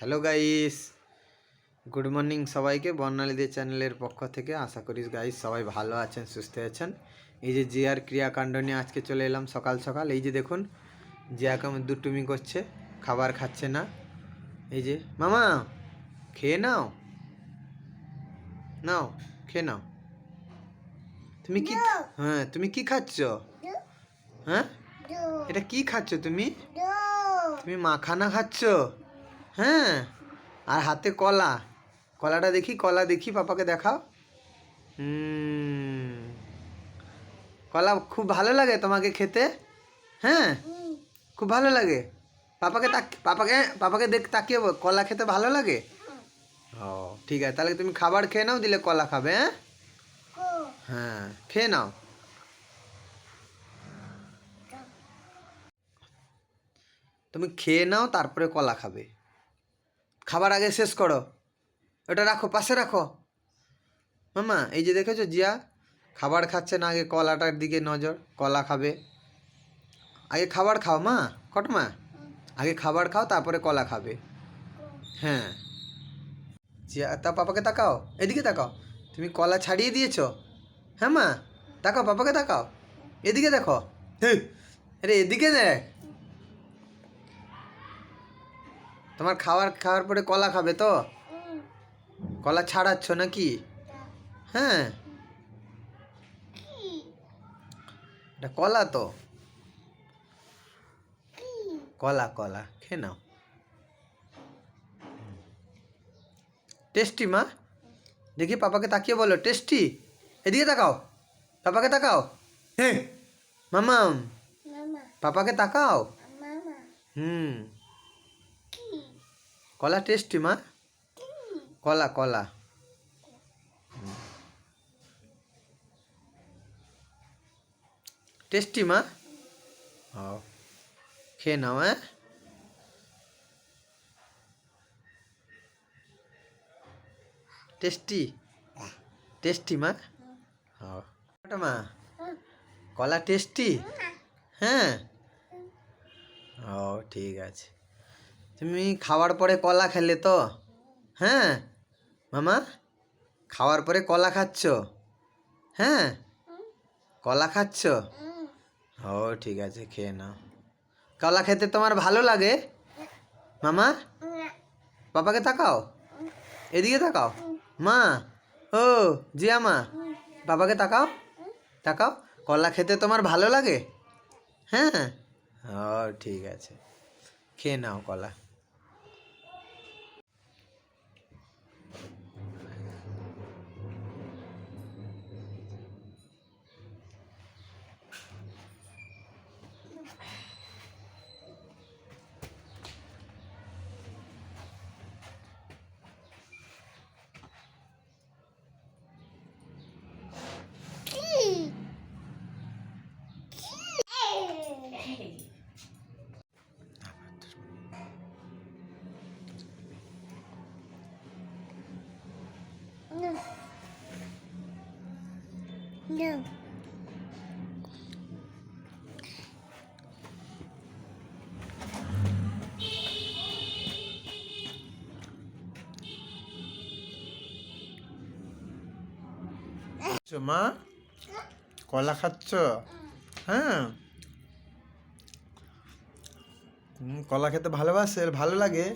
Hello guys good morning সবাইকে বর্ণালীদের চ্যানেলের পক্ষ থেকে আশা করি গাইস সবাই ভালো আছেন সুস্থ আছেন। এই যে জিয়ার ক্রিয়াকাণ্ড নিয়ে আজকে চলে এলাম সকাল সকাল। এই যে দেখুন জিয়া কেমন দুটুমি করছে খাবার খাচ্ছে না। এই যে মামা খেয়ে নাও। নাও খেয়ে নাও। তুমি কি হ্যাঁ তুমি কি খাচ্ছ? হ্যাঁ? এটা কি খাচ্ছ তুমি? তুমি মাখানা খাচ্ছ? হ্যাঁ আর হাতে কলা। কলাটা দেখি, কলা দেখি, পাপাকে দেখাও। কলা খুব ভালো লাগে তোমাকে খেতে? হ্যাঁ খুব ভালো লাগে। পাপাকে তাক, পাপাকে পাপাকে দেখ, তাকিয়ে কলা খেতে ভালো লাগে? ও, ঠিক আছে, তাহলে তুমি খাবার খেয়ে নাও, দিলে কলা খাবে হ্যাঁ? হ্যাঁ খেয়ে নাও। তুমি খেয়ে নাও, তারপরে কলা খাবে। খাবার আগে শেষ করো। ওটা রাখো পাশে রাখো। মামা এই যে দেখেছ জিয়া? খাবার খাচ্ছে না আগে কলাটার দিকে নজর কলা খাবে। আগে খাবার খাও মা কট মা। আগে খাবার খাও তারপরে কলা খাবে। হ্যাঁ। জিয়া তা পাপাকে তাকাও এদিকে তাকাও। তুমি কলা ছাড়িয়ে দিয়েছ? হ্যাঁ মা তাকাও পাপাকে তাকাও। এদিকে দেখো। হেই, আরে এদিকে দেখ। তোমার খাওয়ার খাওয়ার পরে কলা খাবে তো? কলা ছাড়াচ্ছ নাকি? হ্যাঁ। এটা কলা তো। কলা কলা খেয়ে নাও। টেস্টি মা। দেখি পাপাকে তাকিয়ে বলো টেস্টি? এদিকে তাকাও। পাপাকে তাকাও। হ্যাঁ মামাম। পাপাকে তাকাও। হুম। কলা টেস্টি মা? কলা কলা। টেস্টি মা? ও খেয়ে নাও হ্যাঁ? টেস্টি টেস্টি মা? ও ওটা মা? কলা টেস্টি হ্যাঁ। ও ঠিক আছে। তুমি খাওয়ার পরে কলা খেলে তো? হ্যাঁ? মামা, খাওয়ার পরে কলা খাচ্ছ? হ্যাঁ? কলা খাচ্ছ? ও, ঠিক আছে, খেয়ে নাও। কলা খেতে তোমার ভালো লাগে? মামা? বাবাকে তাকাও। এদিকে তাকাও। মা? ও, জিয়া মা? বাবাকে তাকাও। তাকাও। কলা খেতে তোমার ভালো লাগে? হ্যাঁ? ও, ঠিক আছে। খেয়ে নাও কলা। No. খাচ্ছ মা? কলা খাচ্ছ? হ্যাঁ? কলা খেতে ভালোবাসে? ভালো লাগে?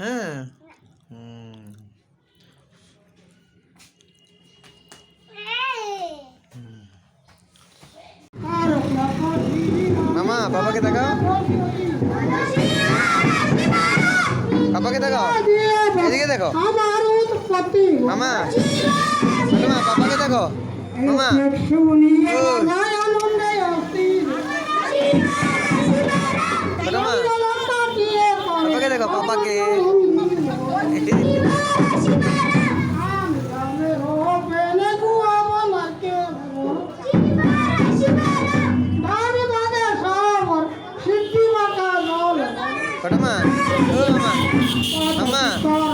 হ্যাঁ হুম, মামা বাবাকে দেখাও। বাবাকে দেখাও। এদিকে দেখো। মামা মামা বাবাকে দেখো। মামা। পাপাকে দেখো পাপাকে ছোট মা ও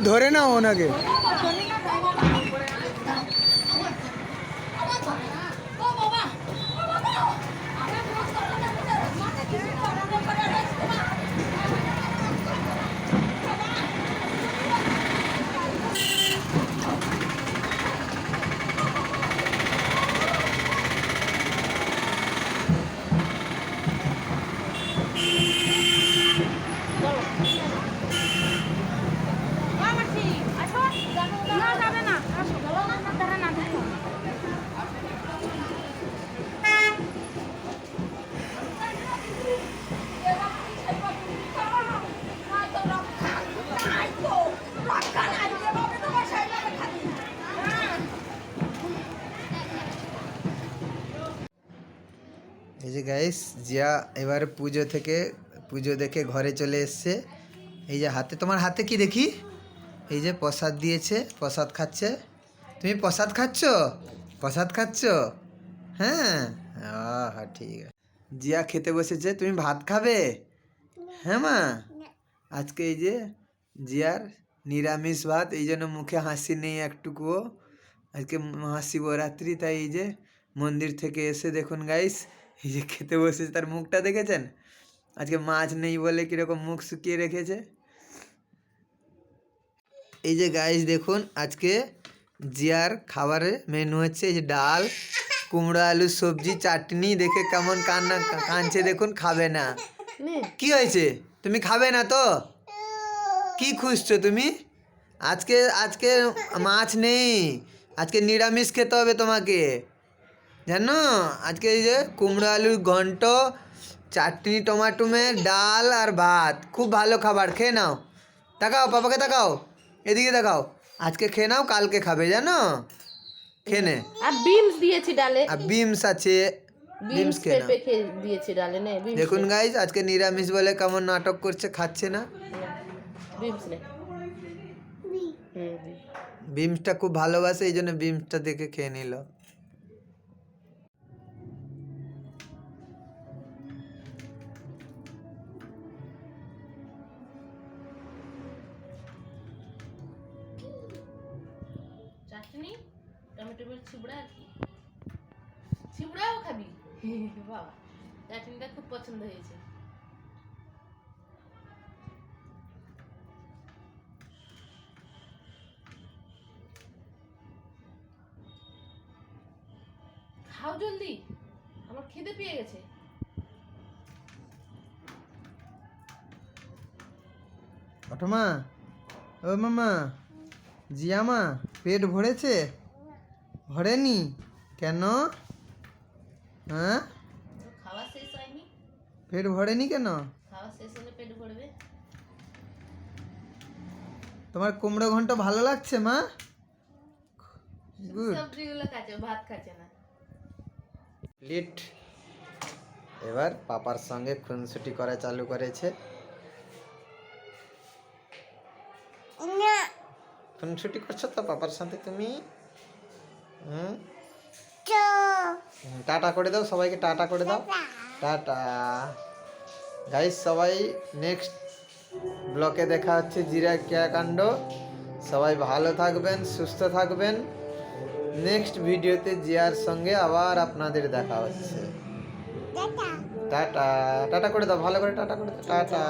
ধরে নাও ওনাকে না যাবে না না এই যে গাইস জিয়া এবার পুজো থেকে, পুজো দেখে ঘরে চলে এসছে। এই যে হাতে, তোমার হাতে কি দেখি? এই যে প্রসাদ দিয়েছে, প্রসাদ খাচ্ছে। তুমি প্রসাদ খাচ্ছ? প্রসাদ খাচ্ছ? হ্যাঁ? হ্যাঁ ঠিক আছে। জিয়া খেতে বসেছে, তুমি ভাত খাবে? হ্যাঁ মা? আজকে এই যে জিয়ার নিরামিষ ভাত, এই জন্য মুখে হাসি নেই একটুকুও। আজকে মহাশিবরাত্রি তাই এই যে মন্দির থেকে এসে দেখুন গাইস এই যে খেতে বসেছে তার মুখটা দেখেছেন? আজকে মাছ নেই বলে কীরকম মুখ শুকিয়ে রেখেছে। এই যে গাইস দেখুন আজকে জিয়ার খাবারের মেনু হচ্ছে এই যে ডাল কুমড়ো আলু সবজি চাটনি দেখে কেমন কান্না কাঁদছে দেখুন খাবে না। কি হয়েছে? তুমি খাবে না তো? কি খুঁজছো তুমি? আজকে আজকে মাছ নেই। আজকে নিরামিষ খেতে হবে তোমাকে। জানো? আজকে এই যে কুমড়ো আলুর ঘন্ট চাটনি টমাটোমের ডাল আর ভাত। খুব ভালো খাবার খেয়ে নাও। তাকাও পাপাকে তাকাও। এদিকে তাকাও। আজকে খেয়ে নাও কালকে খাবে জানো? খেয়ে নে। আর বিমস দিয়েছি ডালে। আর বিমস আছে বিমস খেয়ে নাও। দিয়েছি ডালে নে বিমস দেখুন গাইজ আজকে নিরামিষ বলে কেমন নাটক করছে খাচ্ছে না? বিমস নে। বিমসটা খুব ভালোবাসে এই জন্য বিমসটা দেখে খেয়ে নিল। চাটনি টমেটো ছিবড়া আর কি? ছিবড়াও খাবি? বাবা চাটনিটা খুব পছন্দ হয়েছে। খাও জলদি আমার খিদে পেয়ে গেছে। মা ও মামা জিয়ামা। পেট ভরেছে? ভরেনি? কেন? হ্যাঁ? খাওয়া শেষ হয়নি। পেট ভরেনি কেন? খাওয়া শেষ হলে পেট ভরবে। তোমার কুমড়ো ঘন্ট ভালো লাগছে মা? গুড সবজিগুলো খাচ্ছে ভাত খাচ্ছে না। লিট এবার পাপার সঙ্গে খুনসুটি করা চালু করেছে। খুনসুটি করছ তো পাপার সাথে তুমি? হুম, টাটা করে দাও সবাইকে টাটা করে দাও। টাটা। গাইস সবাই নেক্সট ব্লকে দেখা হচ্ছে জিরা ক্রিয়াকাণ্ড সবাই ভালো থাকবেন সুস্থ থাকবেন। নেক্সট ভিডিওতে জিয়ার সঙ্গে আবার আপনাদের দেখা হচ্ছে। টাটা। টাটা। করে দাও ভালো করে টাটা করে দাও। টাটা।